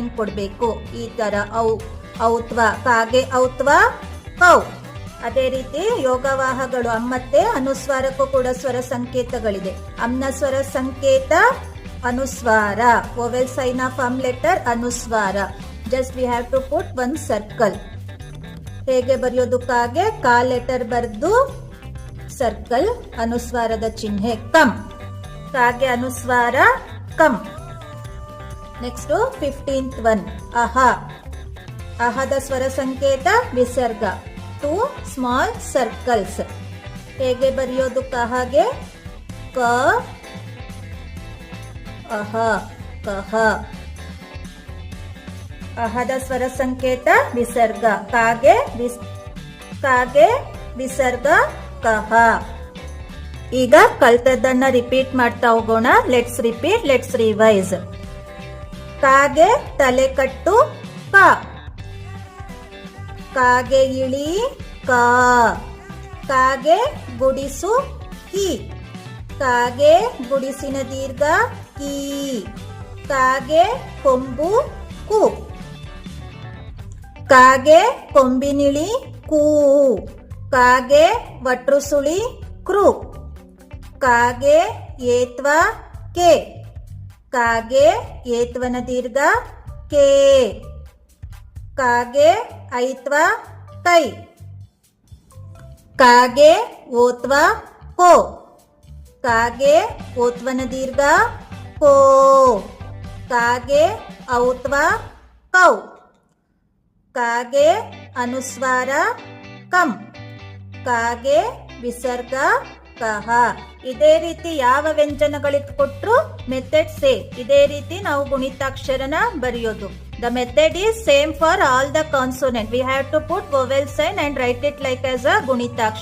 ಕೊಡ್ಬೇಕು. ಈ ತರ ಔ, ಔತ್ವ ಕಾಗೆ ಔತ್ವ ಕೌ ಅದೇ ರೀತಿ ಯೋಗವಾಹಗಳು ಅಮ್ಮತ್ತೆ, ಅನುಸ್ವಾರಕ್ಕೂ ಕೂಡ ಸ್ವರ ಸಂಕೇತಗಳಿದೆ. ಅಮ್ನ ಸ್ವರ ಸಂಕೇತ, ಅನುಸ್ವಾರ. ಓವೆಲ್ ಸೈನ್ ಆಫ್ ಅಮ್ ಲೆಟರ್ ಅನುಸ್ವಾರ. Just we have to put one circle ಹೇಗೆ ಬರೆಯೋದು ಕಾಗೆ? ಕಾ ಲೆಟರ್ ಬರೆದು ಸರ್ಕಲ್ ಅನುಸ್ವಾರದ ಚಿಹ್ನೆ ಕಮ್ ಕಾಗೆ ಅನುಸ್ವಾರ ಕಮ್ ನೆಕ್ಸ್ಟ್ ಫಿಫ್ಟೀನ್ತ್ ಒನ್ ಅಹ ಅಹದ ಸ್ವರ ಸಂಕೇತ, ವಿಸರ್ಗ. ಟು ಸ್ಮಾಲ್ ಸರ್ಕಲ್ಸ್ ಹೇಗೆ ಬರೆಯೋದು ಕಹಗೆ ಕ, ಅಹ, ಕಹ. ಅಹದ ಸ್ವರ ಸಂಕೇತ, ವಿಸರ್ಗ. ಕಾಗೆ ಕಾಗೆ, ವಿಸರ್ಗ, ಕಹ. ಈಗ ಕಲ್ತದ್ದನ್ನ ರಿಪೀಟ್ ಮಾಡ್ತಾ ಹೋಗೋಣ. ಲೆಟ್ಸ್ ರಿಪೀಟ್ ಲೆಟ್ಸ್ ರಿವೈಸ್ ಕಾಗೆ ತಲೆ ಕಟ್ಟು ಕ. ಕಾಗೆ ಇಳಿ ಕ. ಕಾಗೆ ಗುಡಿಸು ಕಿ. ಕಾಗೆ ಗುಡಿಸಿನ ದೀರ್ಘ ಕಿ. ಕಾಗೆ ಕೊಂಬು ಕು. ಕಾಗೆ ಕೊಂಬಿನಿಳಿ ಕೂ. ಕಾಗೆ ವಟ್ರುಸುಳಿ ಕೃ. ಕಾಗೆ ಏತ್ವ ಕೆ. ಕಾಗೆ ಏತ್ವನ ದೀರ್ಘ ಕೆ. ಕಾಗೆ ಐತ್ವ ಕೈ. ಕಾಗೆ ಓತ್ವ ಕೋ. ಕಾಗೆ ಓತ್ವನ ದೀರ್ಘ ಕೋ. ಕಾಗೆ ಔತ್ವ ಕೌ. ಕಾಗೆ ಅನುಸ್ವಾರ ಕಂ. ಕಾಗೆ ವಿಸರ್ಗ ಕಹ ಇದೇ ರೀತಿ ಯಾವ ವ್ಯಂಜನಗಳಿದ್ ಕೊಟ್ರು ಮೆಥಡ್ ಸೇಮ್ ಇದೇ ರೀತಿ ನಾವು ಗುಣಿತಾಕ್ಷರನ ಬರೆಯೋದು. The method is same for all the consonant we have to put vowel sign and write it like as a ಗುಣಿತಾಕ್ಷರ.